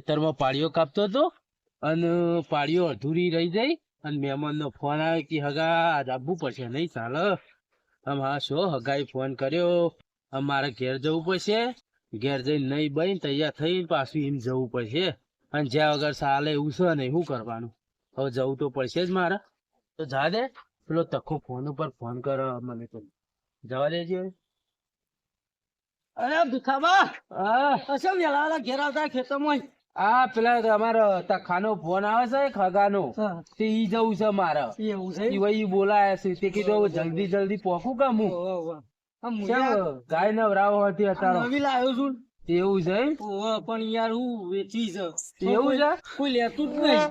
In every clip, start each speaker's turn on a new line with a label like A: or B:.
A: હારું હેતરમાં પાળીઓ કાપતો હતો અને પાળીઓ અધૂરી રહી જાય અને મહેમાનનો ફોન આવ્યો કે, હગા આવવું પડશે નહીં, ચાલે. હા, શો? હગાએ ફોન કર્યો. આમ, મારે ઘેર જવું પડશે. ઘેર જઈને નહીં બની તૈયાર થઈને પાછું એમ જવું પડશે. અને જ્યાં વગર ચાલે એવું નહીં, શું કરવાનું? હવે જવું તો પડશે જ મારે. તો જા દે. પેલો તખો ફોન ઉપર ફોન કરો મને તો. જવા દેજે
B: અરે ભીખાબા
A: હા.
B: અસમ વેલા ઘેર આવતા ખેતરમાં?
A: આ પેલા અમારો તખાનો ફોન આવે છે ખગાનો તે ઈ જવું છે મારે.
B: એવું છે
A: ઈ બોલાય છે. તે કીધું જલ્દી જલ્દી પોખું કામ હું? ગાય નવરાવો હતી અત્યારે?
B: નવી લાવ્યો છું
A: એવું છે
B: પણ યાર હું વેચી છે.
A: એવું છે?
B: કોઈ લેતું જ નહીં.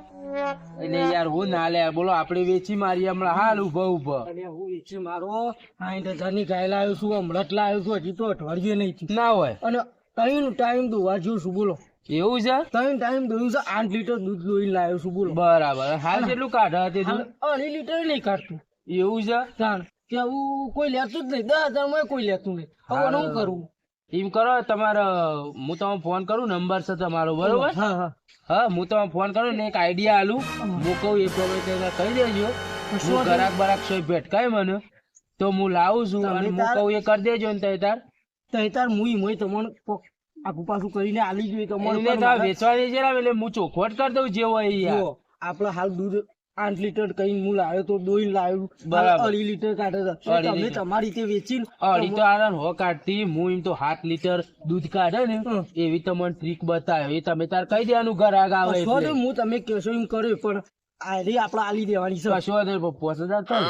A: એટલે યાર હું ના લે. બોલો આપડે વેચી મારી હમણાં. હાલ ઊભો ઊભો
B: અને હું વેચી મારો. સાઈઠ હજારની ગાય લાવ્યો છું હમણાં જ લાવ્યો છું. હજી તો અઠવાડિયે નહીં
A: ના હોય.
B: અને ત્રણ ટાઈમ દોવા જેવું છું બોલો.
A: એવું છે?
B: ત્રણ ટાઈમ દોયું છે આઠ લીટર દૂધ દોઈ લાવ્યો છું બોલો.
A: બરાબર. હાલ કેટલું કાઢે તે
B: અઢી લીટર નહીં કાઢતું.
A: એવું છે?
B: ત્રણ કેવું કોઈ લેતું જ નહીં. દસ હજારમાં કોઈ લેતું નહીં. હવે શું કરવું
A: એમ કરો તમારો હું તમને ફોન કરું નંબર છે તમારો બરોબર?
B: હા હા.
A: હા હું તમને ફોન કરું ને એક આઈડિયા આલું. હું. કહું એ પ્રમાણે કહી દેજો.
B: શું
A: હું ગરાક બરાક સોય ભેટકાય મને. તો હું લાવું છું અને હું કહું એ કરી દેજો ને તૈતાર. તાર
B: તો તાર મુઈ મોય તમને આગુ પાછું કરીને આલી જોઈએ તમારે
A: વેચવાની છે એટલે હું ચોખવટ કરી દઉં જે હોય એ યાર.
B: આપણે હાલ દૂધ આઠ લીટર કઈ હું લાવ્યો તો દોઈ લાવ્યું. અઢી લીટર કાઢે તમે તમારી રીતે વેચીને
A: અઢી તો આનંદ હો કાઢતી હું એમ તો સાત લીટર દૂધ કાઢે ને એવી તમને ટ્રીક બતાવે એ તમે તાર કહી દેવાનું ગરાક આવે
B: કશો હું તમે કેશો એમ કર્યો પણ આ રે આપણે આલી દેવાની છે.
A: કશો નહીં, પોસ હજાર થાય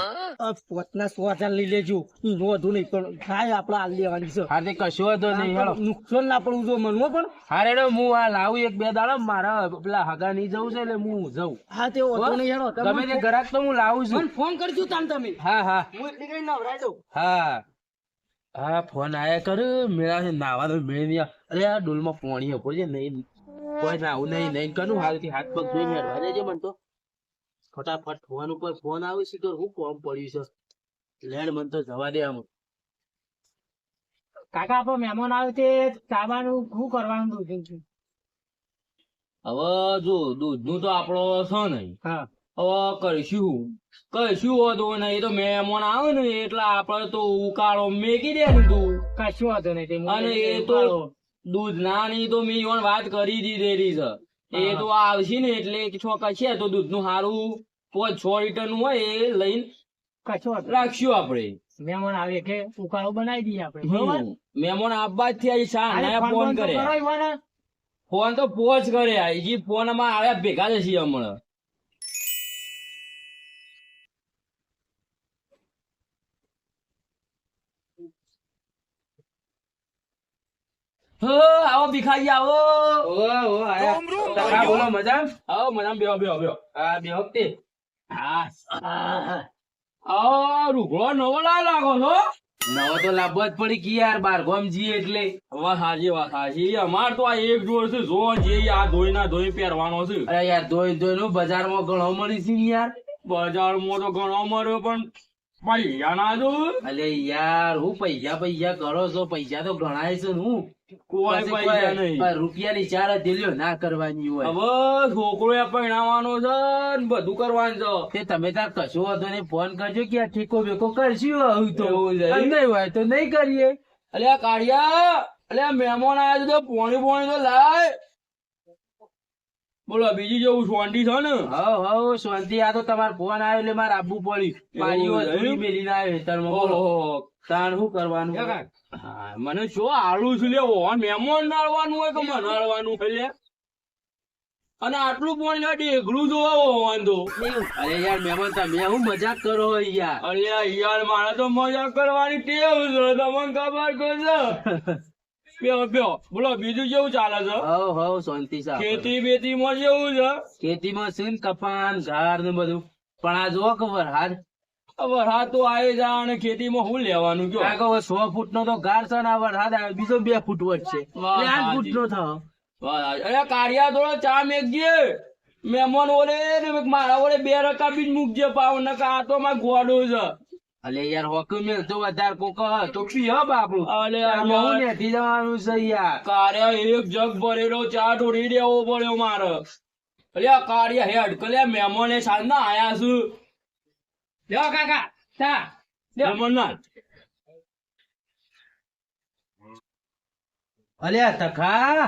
A: ને.
B: સો હજાર લઈ લેજો. એનો વધુ નહીં પણ ગાય આપણે આલી દેવાની છે.
A: હા કશો વાંધો નહીં હેડો
B: નુકસાન ના પડવું જો મનમાં પણ.
A: હા રેડો હું આ લાવું એક બે દાડો મારા પેલા હગા નહીં જવું છે એટલે હું જઉં.
B: હા તે વધુ નહીં હેડો તમે
A: તે ગ્રાહક તો હું લાવું છું.
B: મને ફોન કરજો તાન તમે.
A: હા હા.
B: હું એટલી કઈ નવરાઈ દઉં
A: હા. હા ફોન આયા કર. મેળા છે નાવાનો મેળ નહીં અરે આ ડોલમાં પાણી છે નહીં. કોઈ નાવું નહીં નહીં કરું. હાલથી હાથ પગ જોઈ મેળવા દેજો મને તો. ફટાફટ ફોન ઉપર ફોન આવે છે તો હું કોમ પડ્યું છે? લેણ મન તો જવા દે આમ.
B: કાકા આપણો મહેમાન આવે તે ચાવાનું શું કરવાનું દૂધ
A: હવે જો દૂધનું તો આપણો છે નહીં
B: હા.
A: હવે કરીશું. કશું હોતો નહીં એ તો મહેમાન આવે ને એટલે આપણે તો ઉકાળો મેકી દે ને તું.
B: કશું વાંધો નહીં
A: અને એ તો દૂધ ના ની તો મેં વાત કરી દીધેલી છે. એ તો આવશે ને એટલે છોકરા છે તો દૂધનું સારું પાંચ છ લીટરનું હોય એ લઈને
B: કચો
A: રાખશું આપણે.
B: મહેમાન આવે કે ઉકાળો બનાવી દઈએ આપણે. બરોબર?
A: મહેમાન આવવા જ થયા શા ફોન કરે ફોન તો પોચ કરે હજી ફોનમાં આવ્યા ભેગા જ છીએ આવો ભિખારી આવો. તકા બોલો મજા આવો મજા બેહો બેહો બેહો. હા બેહો તે હા
B: આહ.
A: આ નવો ના લાગો છો નવો તો લાભો જ પડી કે યાર બાર ગોમ જીએ એટલે.
C: વાત સાચી વાત સાચી. અમાર તો આ એક જોડ છે જો જે આ ધોઈ ના ધોઈ પહેરવાનો છે.
A: અરે યાર ધોઈ ધોઈ નું બજારમાં ઘણો મળી છે યાર.
C: બજારમાં તો ઘણો મળ્યો પણ પૈસા ના જો
A: અલે યાર હું પૈસા પૈસા કરો છો? પૈસા તો ગણાય છે હું.
C: કોઈ
A: પછી
C: પૈસા
A: કોઈ
C: નહીં.
A: રૂપિયાની ચાર દિલ્યો ના કરવાની હોય.
C: હવે છોકરો પરણાવવાનો છે ને બધું કરવાનું છે.
A: તે તમે તાર કશો ફોન કરજો કે આ ઠેકો બેકો કરશું આવું તો.
C: એવું છે
A: નહીં હોય તો નહીં કરીએ.
C: અલે આ કાળિયા અલે આ મહેમાન આયા છે તો પોણી પોણી તો લાય. બોલો બીજી જેવું શાંતિ છે ને?
A: હવ હવ શાંતિ. આ તો તમારો ફોન આવ્યો એટલે મારે આપવું પડ્યું અધૂરી મેલીને આવ્યો તાણ શું કરવાનું?
C: મને શું આલું છે લે ઓન નાળવાનું હોય કે મને નાળવાનું હોય લે અને આટલું પણ લે ડેગલું જોવા તો.
A: અરે યાર મહેમાન તમે હું મજાક કરો યાર.
C: અરે યાર મારે તો મજાક કરવાની ટેવ છે તમને ખબર છે? બેહો બોલો બીજું કેવું ચાલે છે?
A: હવ હવ શાંતિ સાહેબ
C: ખેતી બેતી માં કેવું છે?
A: ખેતીમાં ને કપાન ઘાર ને બધું. પણ આ જો ખબર વરસાદ
C: વરસાદ તો આવી જા અને ખેતીમાં શું લેવાનું કયો?
A: આ સો ફૂટ નો તો ગાર છે ને વરસાદ આવે બીજો બે ફૂટ વધશે આઠ ફૂટ નો થાવ
C: અરે કાળિયા થોડો ચા મેકજે મહેમાન ઓલે ને મારા ઓલે બે રકા બી મૂકજે પાવ આ તો માર ગોડો છે.
A: અલે યાર હોકું મેલ તો વધારે કોક તો પી હ બાપુ.
C: અલે
A: આમાં હું
C: યાર,
A: નેથી જવાનું છે યાર.
C: કારે એક જગ ભરેલો ચા ઢોળી દેવો પડ્યો મારે. અલે કાર્ય હેડ કલે મહેમાને સાંજના આયા છું.
D: લ્યો કાકા ચા લ્યો.
C: મહેમાનના
A: અલ્યા તખા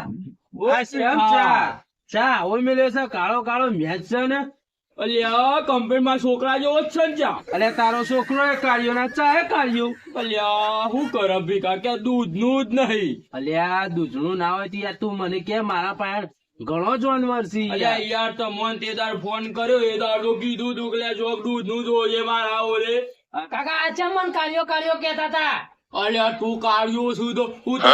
A: આ શેમ ચા? ચા? ઓય મેલ્યો છે કાળો કાળો મેચ છે ને?
C: અલ્યા કંપનીમાં છોકરા જેવો જ છે ને ચા?
A: અલ્યા તારો છોકરો એ કાઢ્યો ના ચા એ કાઢ્યો
C: અલ્યા હું કર ભીખા કે દૂધનું જ નહીં.
A: અલ્યા દૂધનું ના હોય યાર તું મને કે મારા પાસે ઘણો જાનવર છે
C: અલ્યા
A: યાર.
C: તો મોન તે તાર ફોન કર્યો એ દાડ તો કીધું તું કે જોક દૂધનું જોઈએ મારા ઓલે.
D: કાકા આચા મન કાળિયો કાળિયો કેતા હતા?
C: અલ્યા તું કાઢ્યો છું તો હું તો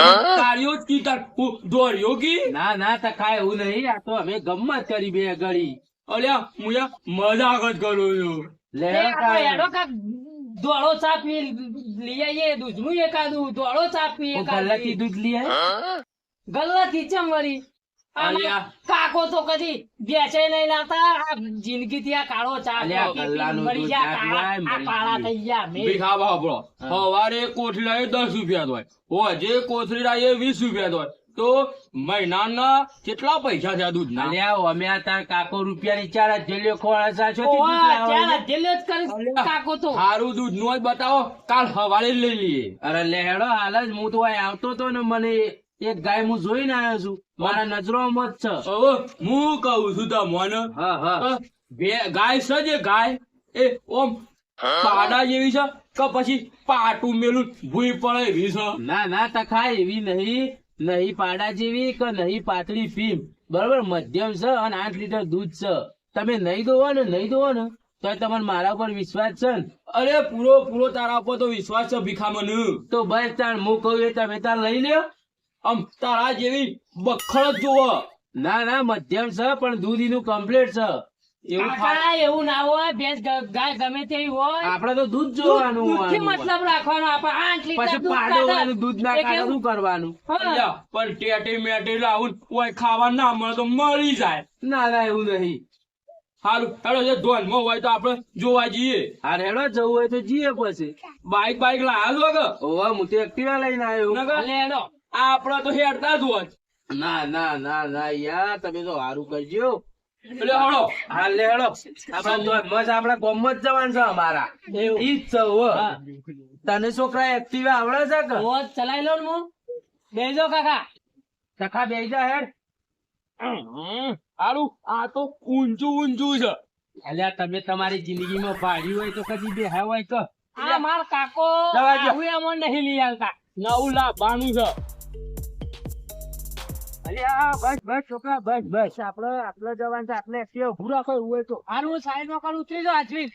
C: જ કી હું દોડ્યો કી?
A: ના ના તખા એવું નહીં. આ તો અમે ગમત કરી બે ઘડી
C: અલ્યા હું યાર મજાક જ કરું છું.
A: લે
D: કાક દોડો ચા પી લઈ આવીએ દૂધનું એકાદું દોડો ચા પી
A: ગલ્લાથી દૂધ લઈ આય?
D: ગલ્લાથી ચમ વળી. કાકો તો કદી બેસે નહીં લાવતા. આ જિંદગી થી આ કાળો ચા મરી
A: દૂધ ના
D: કાળા. થઈ ગયા
C: ભીખા બાપડો સવારે કોથળી દસ રૂપિયા હોય. ઓ જે કોથળી એ વીસ રૂપિયા હોય. તો મહિનાના કેટલા પૈસા થયા દૂધના?
A: અલ્યા અમે આ તાર કાકો રૂપિયાની ચાર જેલ્યો જેલીઓ ખોળા સા છો થી દૂધ
D: ઓવા,
A: લાવો
D: ત્યાં
A: છો?
D: જેલ્યો જ કરી કાકો તો.
C: સારું દૂધનું જ બતાવો. કાલ સવારે જ લઈ લઈએ.
A: અરે લેહેડો હાલ જ હું તો આવતો તો ને મને એક ગાય હું જોઈને આવ્યો છું. મારા નજરોમાં જ છે.
C: હું કહું છું તમને ગાય છે જે ગાય. એ ઓમ પાડા જેવી છે કે પછી પાટું મેલું ભૂઈ પડે એવી છે.
A: ના ના તખા એવી નહીં. નહીં પાડા જેવી કે નહીં પાતળી ફીમ બરોબર મધ્યમ છે અને આઠ લીટર દૂધ છે. તમે નહીં દોવો ને નહીં દોવો ને તો તમને મારા પર વિશ્વાસ છે ને?
C: અરે પૂરો પૂરો તારા પર તો વિશ્વાસ છે ભીખા મને
A: તો બસ તાર હું કહું એ તમે તાર લઈ લ્યો.
C: આમ તારા જેવી બખડ જોવો
A: ના ના મધ્યમ છે પણ દૂધી નું કમ્પ્લીટ છે. એવું
D: કાકા એવું ના હોય ભેંસ ગાય ગમે તેવી હોય.
A: આપણે તો દૂધ જોવાનું
D: દૂધથી મતલબ રાખવાનો આપણે આઠ લીટર દૂધ
A: પાડોવાનું દૂધ ના કાઢે શું કરવાનું?
C: પણ ટેટી મેટી લાવું કોઈ ખાવા ના મળે તો મળી જાય.
A: ના ના એવું નહીં.
C: સારું હેડો જે ધોનમાં હોય તો આપણે જોવા જઈએ.
A: આ હેડો જવું હોય તો જઈએ પછી.
C: બાઈક બાઈક લાવ્યો છો કે
A: ઓવા હું તો એક્ટિવા લઈને આવ્યો.
D: હેડો.
C: આપણે તો હેડતા જ હોય.
A: ના ના ના ના યાર તમે તો સારું કરજો. આપડા આપડા. તને છોકરા એક્ટિવા આવડે છે
D: લો હું. બેજો કાકા.
A: હેડ.
C: આ તો ઊંચું ઊંચું છે.
A: અલ્યા તમે તમારી જિંદગીમાં પાડ્યું હોય તો કદી બે હોય તો.
D: આ માર કાકો એમાં નહીં લઈ આવતા.
C: નવું લાવવાનું છે.
A: અલ્યા બસ બસ છોકરા બસ બસ. આપડે આપડે જવાનું છે આપણે એક્ટિવા ઉભું રાખો એવું હોય તો.
D: હારું હું સાઈડમાં કરું ઉતરી જાઓ આજવી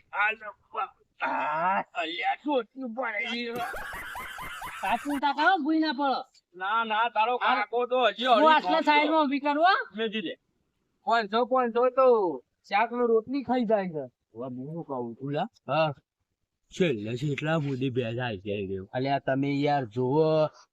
A: અલ્યા ચોટલું પડી ગયું.
D: તાકા ભૂઈ ના પડો.
C: ના ના તારો કાકો તો હજી
D: હું
C: હળી
D: સાઈડમાં ઊભી કરું
C: મેજી દે.
A: પાંચસો પાંચસો તો શાક નો રોટલી ખાઈ જાય છે.
C: હું કહું છું લા
A: હા.
C: છેલ્લે છેટલા સુધી બેસાય છે.
A: અલ્યા તમે યાર જુઓ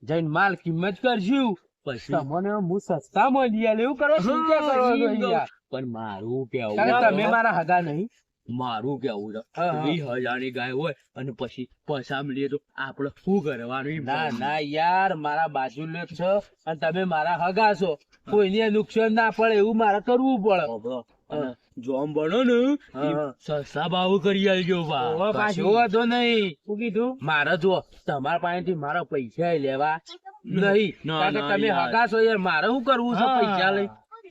A: જઈને માલ કિંમત કરશું.
C: પછી
A: તમને હું સસ્તા લઈ આલે એવું કરો ચિંતા કરો યાર
C: પણ મારું કેવું
A: તમે મારા હગા નહીં.
C: મારું કેવું છે?
A: હા, હા.
C: વીસ હજારની ગાય હોય અને પછી પૈસા મળીએ તો આપણે શું કરવાનું
A: ના ના યાર મારા બાજુ લે છો અને તમે મારા હગા છો. કોઈને નુકસાન ના પડે એવું મારે કરવું પડે.
C: જોમ બનો ને. સસ્તા ભાવ કરી આલજો બા.
A: કશો તો નહીં.
D: શું કીધું?
A: મારે જો તમારા પાસેથી મારા પૈસા લેવા નહીં. તમે. હગા છો યાર મારે શું કરવું છે પૈસા લઈ?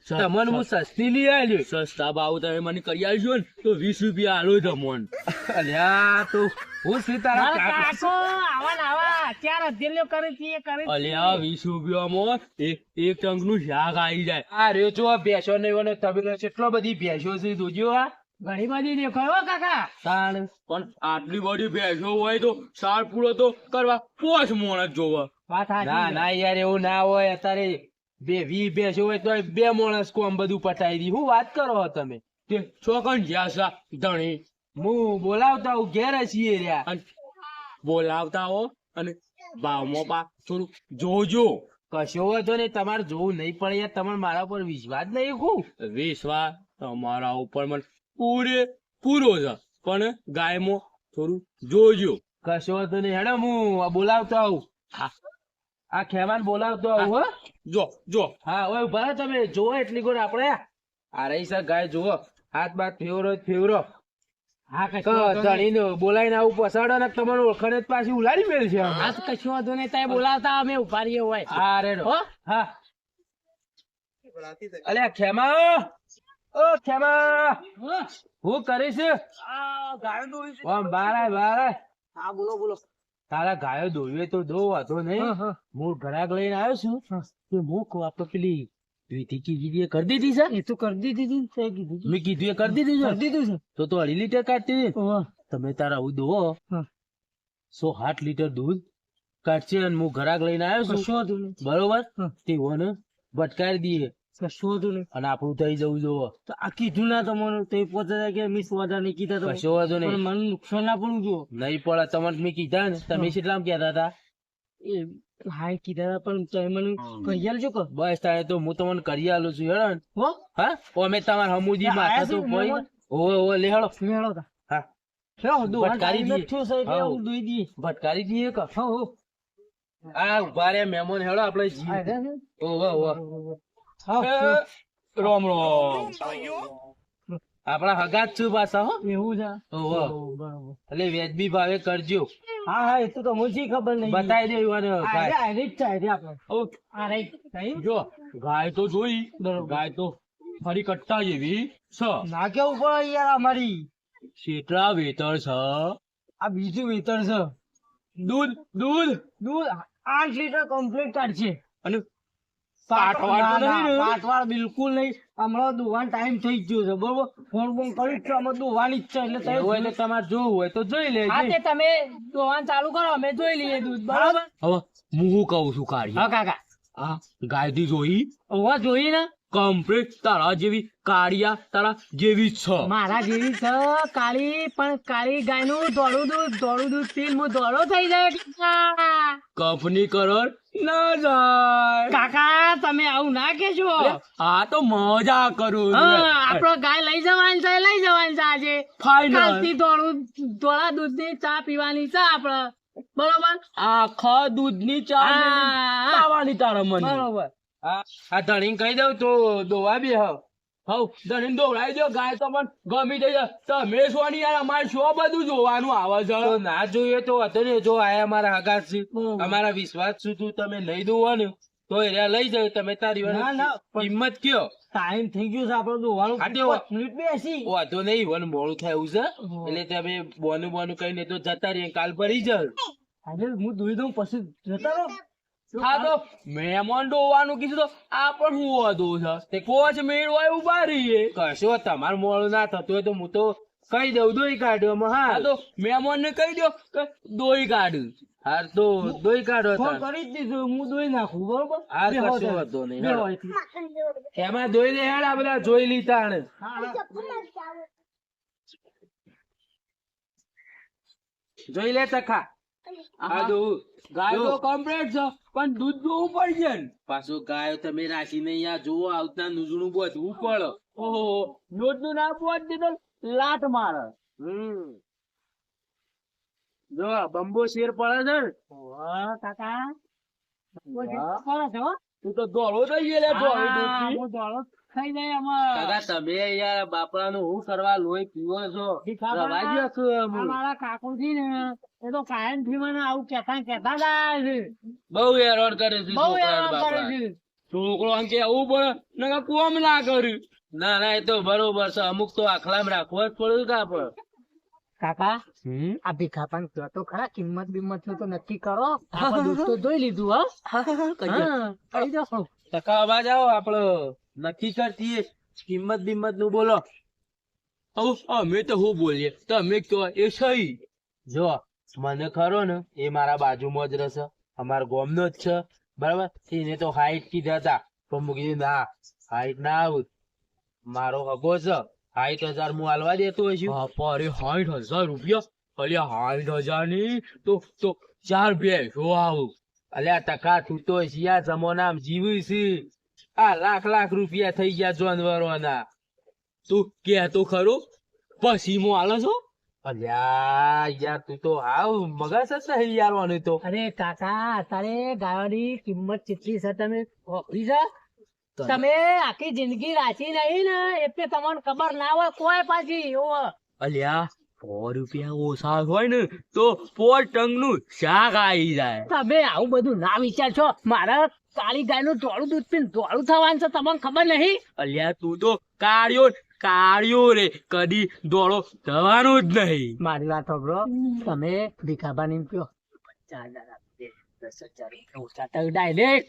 A: તમને હું સસ્તી લઈ આવ્યો
C: સસ્તા ભાવ તમે મને કરી આલજો ને તો વીસ રૂપિયા આલો તમોન
A: અલ્યા તો હું શું તારા કાકો?
D: આવા આવા અત્યારે અધેલ્યો કરે છે એ કરે
C: અલ્યા વીસ રૂપિયામાં એક એક ટંકનું શાક આવી જાય.
A: આ રેચો બેસો નહીં તમે ને કેટલો બધી ભેંસો છે જોજો આ.
D: ઘણી બધી દેખાય કાકા?
A: તાણ
C: પણ આટલી બધી ભેંસો હોય તો સાર પૂરો તો કરવા પોચ મોણસ જોવા.
A: ના ના યાર એવું ના હોય. અત્યારે બે વી ભેંસો હોય તો બે માણસ કોમ બધું પટાઈ દી. હું વાત કરો તમે?
C: તે ચોકન જ્યાસા ધણી.
A: હું બોલાવતા હું ઘેર છીએ રહ્યા.
C: બોલાવતા હો અને ભાવમાં પા થોડું જોજો.
A: કશો વાંધો નહીં તમારે જોવું નહીં પડે યાર. તમારે મારા પર વિશ્વાસ નહીં હું.
C: વિશ્વાસ તમારા ઉપર મને પૂરે પૂરો છે. પણ ગાયમાં થોડું જોજો.
A: કશો વાંધો નહીં હેડો હું બોલાવતો આવું. આ ખેવાન બોલાવતો આવું હો.
C: જો જો.
A: હા ઓય ઊભા તમે. જોવો એટલી ગોળ આપણે. આ રહી સર ગાય જુઓ. હાથ બાત ફેવરો જ ફેવરો.
D: હા.
A: ધણીને બોલાવીને આવું પસાડો ને તમારું ઓળખાણ જ પાછી ઉલાડી મેળ છે
D: હા કશો વાંધો નહીં તમે બોલાવતા અમે ઊભા રહીએ હોય
A: હા રેડો.
D: હા.
A: અલ્યા ખેમા ઓ ખેમા
D: હું
A: કરીશ?
D: ગાયો દોરી
A: ઓમ બાર આય
D: હા બોલો બોલો.
A: તારા ગાયો દોઈએ તો દો વાંધો નહીં.
D: હા, હા.
A: હું ઘરાક લઈને આવ્યો છું. કે હું આપણે પેલી વિધિ કીધી એ કરી દીધી છે?
D: એ તો કરી દીધી હતી કીધું
A: મેં કીધું એ કરી દીધી
D: કરી દીધું છે.
A: તો તો અઢી લીટર કાઢતી તમે તારા આવું દો સો આઠ લીટર દૂધ કાઢશે અને હું ઘરાક લઈને આવ્યો છું. બરોબર. તે ઓને ભટકારી દઈએ.
D: કશો નહીં.
A: અને આપણું થઈ જવું જોવો.
D: તો આ કીધું ના તમને તો પોતે કે મિસ વાદા નહીં કીધા
A: કશો વાંધો નહીં.
D: મને નુકસાન ના પડવું જો
A: નહીં પડે તમને મેં કીધા ને. તમે. કેટલામ કહેતા હતા?
D: એ હા કીધા હતા પણ તમે મને કહી આલજો કે?
A: બસ તારે તો હું તમને કરી આલું છું હેડો
D: હો?
A: હા? ઓ અમે તમારા હમુજી માં
D: છે
A: કોઈ લે હેડો.
D: તા.
A: હા.
D: દોવા
A: ભટકારી. હું.
D: દોઈ દઈએ.
A: ભટકારી દઈએ કે?
D: હો
A: આ ઊભા રે મહેમાન હેડો આપણે
D: આ
A: જી
D: વાહ છે?
A: ઓવે ઓવે
D: હા
C: એ, રોમ રોમ.
A: આપણા હગા જ છું પાછા હો.
D: એવું છે?
A: એટલે વ્યાજબી ભાવે કરજો.
D: હા હા એ તો તો મુજી ખબર નહીં.
A: બતાવી દે યુવાને
D: ભાઈ. આ રીત છે, આ આપણે.
C: ઓ,
D: આ રહી. રહી?
C: જો ગાય તો જોઈ.
D: બરોબર.
C: ગાય તો ફરી કટ્ટા જેવી છ
D: ના કેવું ઉપર યાર અમારી?
C: શેટલા વેતર છ
D: આ બીજું વેતર છે
C: દૂધ દૂધ.
D: દૂધ આઠ લીટર કમ્પ્લીટ કાઢશે.
C: અને પાટવાળ તો
D: ના,
C: નહીં ને?
D: ના, પાટવાળ બિલકુલ નહીં. હમણાં દોવાનો ટાઈમ થઈ ગયો છે બરોબર? ફોન ફોન કરી છે અમે દોવાની જ છે એટલે તમે
A: એવું તમારે જોવું હોય તો જોઈ લેજો.
D: હા તમે દોવાનું ચાલુ કરો અમે જોઈ લઈએ દૂધ બરોબર?
C: હવે હું શું કહું છું કાઢી
D: હા કાકા.
C: આ ગાય જોઈ?
D: ઓવા જોઈ ને?
C: કમ્પ્લીટ તારા જેવી કાળિયા તારા જેવી છ.
D: મારા જેવી છે કાળી પણ કાળી ગાયનું ધોળું દૂધ દોડું દૂધ પીને હું દોડો થઈ જાય.
C: કંપની કરોડ ના જાય.
D: કાકા તમે આવું ના કેજો
C: આ તો મજા કરું.
D: આપણો ગાય લઈ જવાની છે લઈ જવાની છે આજે. કાલથી ધોળું ધોળા દૂધની ચા પીવાની છે આપણે. બરોબર?
C: આખા દૂધની ચા
D: હા.
C: ખાવાની તારા મને
D: બરોબર.
A: આ આ કહી દઉં તો દોવા બી હવ.
C: હવ ધણી દોડાઈ દો ગાય તો પણ ગમી જઈ તમે સોની યાર અમારે શું બધું જોવાનું આવે છે.
A: તો ના જોઈએ તો હતો ને જો આયા અમારા હગા અમારા વિશ્વાસ સુધી તમે લઈ દો ને તો એ લઈ જાવ તમે તારી કિંમત કયો?
D: ટાઈમ થઈ ગયો છે આપણે દોવાનું મિનિટ બેસી.
A: વાંધો નહીં વન મોડું થાય છે. એટલે તમે બોનું બોનું કહીને તો જતા રહીએ કાલ ભરી જાવ
D: આજે હું દોઈ દઉં પછી જતા રહો.
C: હા તો મહેમાન ડોવાનું કીધું તો આ પણ હું વાંધો છે. તે કોચ મેળવાય ઊભા રહીએ.
A: કશો તમારું મોડું ના થતું હોય તો હું તો કહી દઉં દોઈ કાઢવામાં
C: હા.
A: હા
C: તો મહેમાન ને કહી દો કે દોઈ કાઢ.
A: હાર તો દોઈ કાઢો
D: ફોન કરી જ દીધું હું દોઈ નાખું બરોબર?
A: હા, કશો વાંધો નહીં. એમાં દોઈ દે હેડ આ બધા જોઈ લીધા ને. જોઈ લે તખા.
C: ગાય કમ્પ્લીટ છે પણ દૂધ જોવું પડશે ને.
A: પાછું ગાયો તમે રાખીને અહીંયા જોવો આવતા નુજણું બધું પડે
C: ઓહો દૂધનું ના પહોંચ દીધો લાટ મારે.
A: હમ. જો આ બંબો શેર પડે છે
D: કાકા?
C: તું તો દોડો થઈ ગયેલે દોડો
D: ખાઈ જાય આમાં.
A: તમે યાર બાપડાનું હું કરવા લોહી પીવો છો? કે
D: મારા કાકુ ને એ તો કાયમથી મને આવું કેતા કેતા જાય છે.
A: બહુ હેરાન કરે છે
D: બહુ હેરાન કરે છે.
C: છોકરો આમ કેવું પડે નકર કોમ ના કર્યું
A: ના ના એ તો બરોબર છે. અમુક તો આખલામ રાખવો જ પડ્યું કા પણ
D: કાકા આ ભીખાપાન કયો તો ખરા કિંમત બિંમતનું તો નક્કી કરો. તો જોઈ લીધું હો કહી દો.
A: ટકા અવાજ આવો આપડે. નક્કી કરતી કિંમત બિંમતનું બોલો
C: અમે તો હું બોલીએ? તમે કહો એ સહી.
A: જો મને ખરો ને એ મારા બાજુમાં જ રહેશે. અમારા ગોમનો જ છે. બરાબર? એને તો હાઈટ કીધા હતા. પણ મૂકી ના હાઈટ ના આવું. મારો હગો છે. હાઈટ હજાર હું હાલવા દેતો હશું
C: અરે સાઠ હજાર રૂપિયા? અલ્યા સાઠ હજારની તો તો ચાર ભેંસો આવું.
A: અલ્યા ટકા છૂટો તો જમો નામ જીવી છે આ લાખ લાખ રૂપિયા થઈ ગયા જાનવરોના.
C: તું કે તો ખરો? પછી આલો છો?
A: અલ્યા યાર તું તો હાવ મગજ જ નહીં યારવાનું તો.
D: અરે કાકા અત્યારે ગાયોની કિંમત કેટલી છે તમે વાપરી છે? તમે આખી જિંદગી રાખી નહીં ને એટલે તમને ખબર ના હોય કોઈ પાછી.
C: અલ્યા સો રૂપિયા ઓછા હોય ને તો પોર ટંગનું શાક આવી જાય.
D: તમે આવું બધું ના વિચારશો. મારા કાળી ગાયનું ધોળું દૂધ પીને ધોળું થવાનું છે તમને ખબર નહીં?
C: અલ્યા તું તો કાળિયો કાળિયો રે. કદી ધોળો થવાનો જ નહીં.
D: મારી વાત સાંભળો. તમે ભીખાબાની કયો પચાસ હજાર આપી દે, દસ હજાર ઓછા ડાયરેક્ટ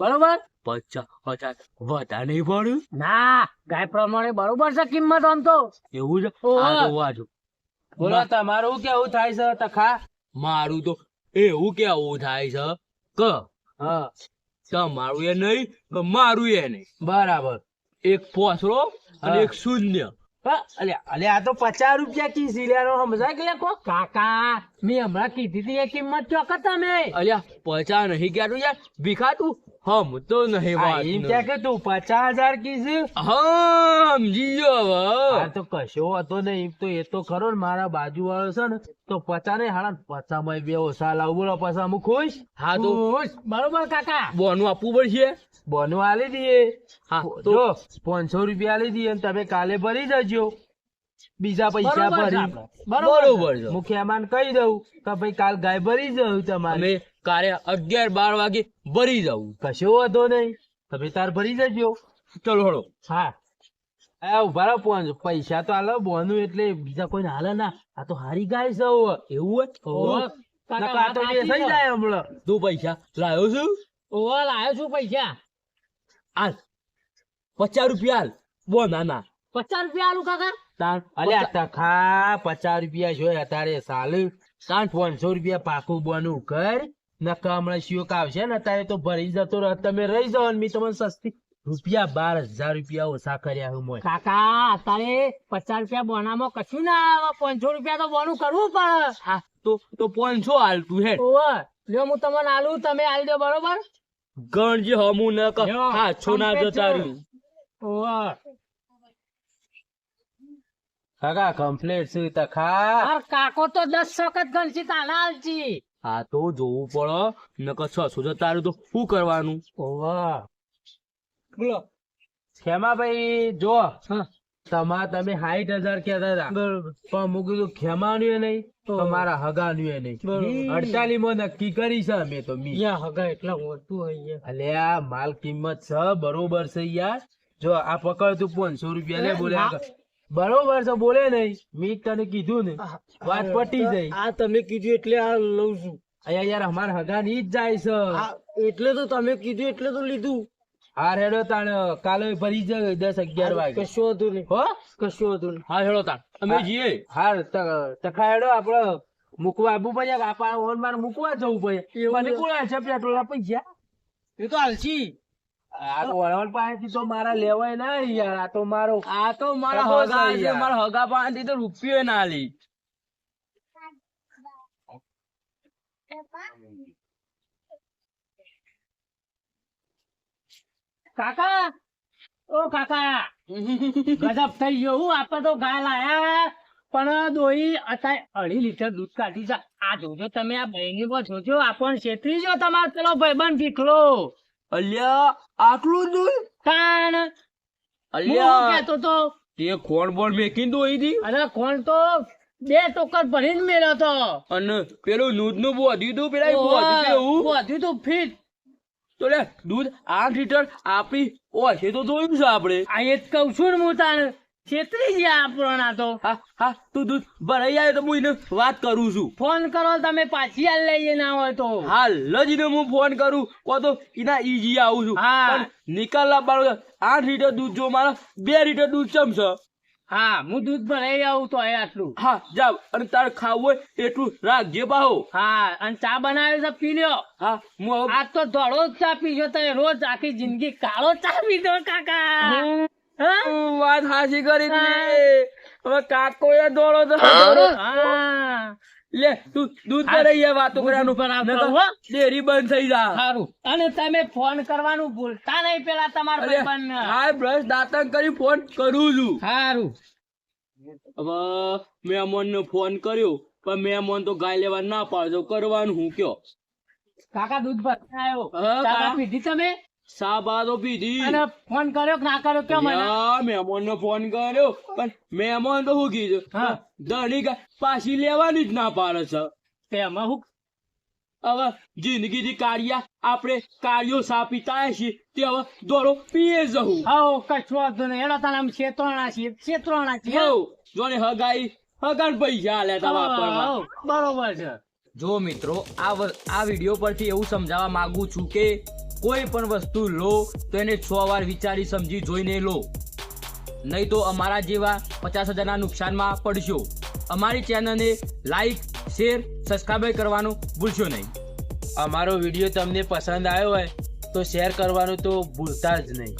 D: બરોબર?
C: પચાસ પચાસ વધારે નહીં પડ્યું
D: ના ગાય પ્રમાણે બરોબર છે કિંમત આમ તો.
C: એવું છે?
A: બોલો તમારું કેવું થાય છે તખા?
C: મારું તો એવું કેવું થાય છે ક
A: હા.
C: તમારું એ નહીં મારું એ નહીં.
A: બરાબર.
C: એક પોસરો અને એક શૂન્ય.
A: હા, અલ્યા અલ્યા આ તો પચાસ રૂપિયા કી સિલિયાનો સમજાય કો
D: કાકા મેં હમણાં કીધી હતી એ કિંમત ચોક્કસ તમે.
C: અલ્યા પચાસ નહીં કહેતું યાર. ભીખાતું? હમ તો નહીં
A: એમ
C: વાત
A: ક્યાં કે તું પચાસ હજાર કીધું? હમ
C: હા
A: આ તો કશો હતો નહીં તો એ તો ખરો ને મારા બાજુ વાળો છે ને તો પચા નહીં હાડા પચા માં બે ઓછા લાવ બોલો પછી હું ખુશ?
C: હા તો
D: ખુશ. બરોબર કાકા?
C: બોનું આપવું પડશે?
A: બોનું આલી દઈએ.
C: હા તો
A: પાંચસો રૂપિયા આલી દઈએ તમે કાલે ભરી જજો. બીજા પૈસા ભરી.
D: બરોબર
C: બરોબર
A: મુખ્યમાન કહી દઉં કે ભાઈ કાલ ગાય ભરી જવું તમારે.
C: કાલે અગિયાર બાર વાગે ભરી જવું.
A: કશો વાંધો નહીં. તમે તાર ભરી જજો.
C: ચલો હળો.
A: હા. ઊભા રહો પૈસા તો આલો બોનું એટલે બીજા કોઈને હાલે ના. આ તો હારી ગાય છે
C: એવું
A: થઈ જાય હમણાં.
C: તું પૈસા લાવ્યો છું?
D: ઓવા લાયો છું પૈસા.
C: હાલ. પચાસ રૂપિયા હાલ. બો ના. ના
D: પચાસ રૂપિયા હાલું કાકા?
C: તાન
A: અલ્યા તખા પચાસ રૂપિયા સાલ. સાઠ પાંચસો રૂપિયા પાકું બોનું કર. નકા હમણાં શિયોક આવશે ને અત્યારે તો ભરી જતો રહે. તમે રહી જાઓ ને મેં તમને સસ્તી રૂપિયા બાર હજાર રૂપિયા ઓછા કર્યા હું મોય.
D: કાકા અત્યારે પચાસ રૂપિયા બોનામાં કશું ના આવે. પાંચસો રૂપિયા તો બોનું કરવું પડે.
C: હા તો તો પાંચસો હાલ તું હે
D: ઓવે લ્યો હું તમને આલું તમે આલી દો બરોબર?
C: ગણજી હમું ન હા છો ના જતા
D: છે. ઓવે.
A: કાકા કમ્પ્લેટ છે ખા.
D: અર કાકો તો 10 વખત ગણસી તાના આલજી
C: આ તો જોવું પડે નકર છસો સુજો તારું તો શું કરવાનું?
D: ઓવા બોલો.
A: ખેમાભાઈ જો. તમા તમે સાઠ હજાર કહેતા હતા પણ મૂકી કીધું ખેમાનું નહીં. તમારા હગાનું એ નહીં. અડતાલી માં નક્કી કરી છે અમે તો મી.
D: હગા એટલા મોટું હોય
A: આ માલ કિંમત છે બરોબર છે યાર. જો આ પકડ તું પાંચસો રૂપિયા લે બોલે
D: ના.
A: આગળ. બરોબર છે બોલે નહીં. મેં તને કીધું ને. વાત પટી જાય.
D: આ તમે કીધું એટલે આ લઉં છું.
A: અહીંયા યાર અમાર હગા ની જ જાય છે.
D: એટલે તો તમે કીધું એટલે તો લીધું.
A: હા હેડો તાણ કાલે ભરી જાય દસ અગિયાર વાગે.
D: કશું હતું નહીં.
A: હો?
D: કશું હતું નહીં.
C: હા હેડો તાણ. અમે જઈએ.
A: હાર ત- તખા હેડો આપડે મૂકવા આવવું પડે આપા ઓન માર મૂકવા જવું પડે. મને. કોણ છે પેટ્રોલ પૈસા?
D: એ તો હાલશી
A: આ વળવણ પાસેથી તો મારા લેવાય ના યાર આ તો મારો
C: આ તો મારા હગા મારા હગા પાસેથી તો રૂપિયો ના લી.
D: કાકા! ઓ કાકા! ગજબ થઈ ગયો હું આપણે તો ગાય લાયા. પણ દોઈ અત્યારે અઢી લીટર દૂધ કાઢી છે. આ જોજો તમે આ બહેની પર જોજો આપણ છેતરી જો તમારો પેલો ભાઈબંધ ભીખલો.
C: અલ્યા આટલું દૂધ
D: શું
C: અલ્યા
D: કહેતો તો?
C: તે કોણ બોણ મેકીને દોઈ દી
D: અરે કોણ તો બે ટોકર ભરીને મેળ્યો તો.
C: અને પેલું દૂધનું બોધ્યું તું પેલા બોધ્યું
D: બધું તો ફીટ.
C: તો લે દૂધ આઠ લીટર આપી ઓછે તો જોયું છે આપણે.
D: આ એ જ કહું છું ને હું તાણ છેતરી ગયા આપણના તો.
C: હા હા તું દૂધ ભરાઈ જાય તો હું એને વાત કરું છું.
D: ફોન કરો તમે પાછી હાલ લઈએ ના હોય તો.
C: હાલ જ હું ફોન કરું કો તો એના ઈજી આવું છું.
D: હા.
C: પણ બાળો આઠ લીટર દૂધ જો મારા બે લીટર દૂધ ચમશે
D: હા હું દૂધ ભરાઈ આવું તો આટલું.
C: હા જાવ અને તારે ખાવું હોય એટલું રાખજે બાહો.
D: હા અને ચા બનાવ્યો છે પી લ્યો.
C: હા હું
D: આજ તો ધોળો જ ચા પીશો તો રોજ આખી જિંદગી કાળો ચા પીધો કાકા.
C: વાત હાસી કરી હવે કાકો એ દોડો. તો લે તું દૂધ પર વાતો કરવાનું
D: દૂધ
C: આવતો
D: હો.
C: ડેરી બંધ થઈ જા.
D: સારું અને તમે ફોન કરવાનું ભૂલતા નહીં પેલા તમાર ભાઈબંધ
C: હા બ્રશ દાંતણ કરી ફોન કરું છું.
D: સારું
C: હવે મહેમાનને ફોન કર્યો પણ મેમોન તો ગાય લેવા ના પાડજો કરવાનું હું કયો?
D: કાકા દૂધ ભરતા આવ્યો. ચા
C: કાકા.
D: પીધી તમે?
C: સા બા તો પીધી.
D: અને ફોન કર્યો ના કર્યો કે મને?
C: મહેમાન નો ફોન કર્યો. પણ મહેમાન તો હું કીધું?
D: હા.
C: ધણી પાછી લેવાની જ ના પાડે છે.
D: તેમાં હું
C: હવે જિંદગીથી કાઢ્યા આપણે કાર્યો સા પીતા છીએ તે હવે દોરો પીએ જવું
D: હાઉ કશું વાંધો નહીં. એના તારા આમ શેત્રોણા છીએ. શેત્રોણા છીએ.
C: હઉ, જોને હગાઈ હગાન પૈસા લેતા વાપરવા.
D: બરોબર છે.
E: જો મિત્રો આ આ વીડિયો પરથી એવું સમજાવવા માંગુ છું કે કોઈ પણ વસ્તુ લો, તો એને છ વાર વિચારી સમજી જોઈને લો. નહીં તો અમારા જેવા પચાસ હજારના નુકસાનમાં પડશો. અમારી ચેનલને લાઈક શેર સબસ્ક્રાઈબ કરવાનું ભૂલશો નહીં.
A: અમારો વીડિયો તમને પસંદ આવ્યો હોય, તો શેર કરવાનું તો ભૂલતા જ નહીં.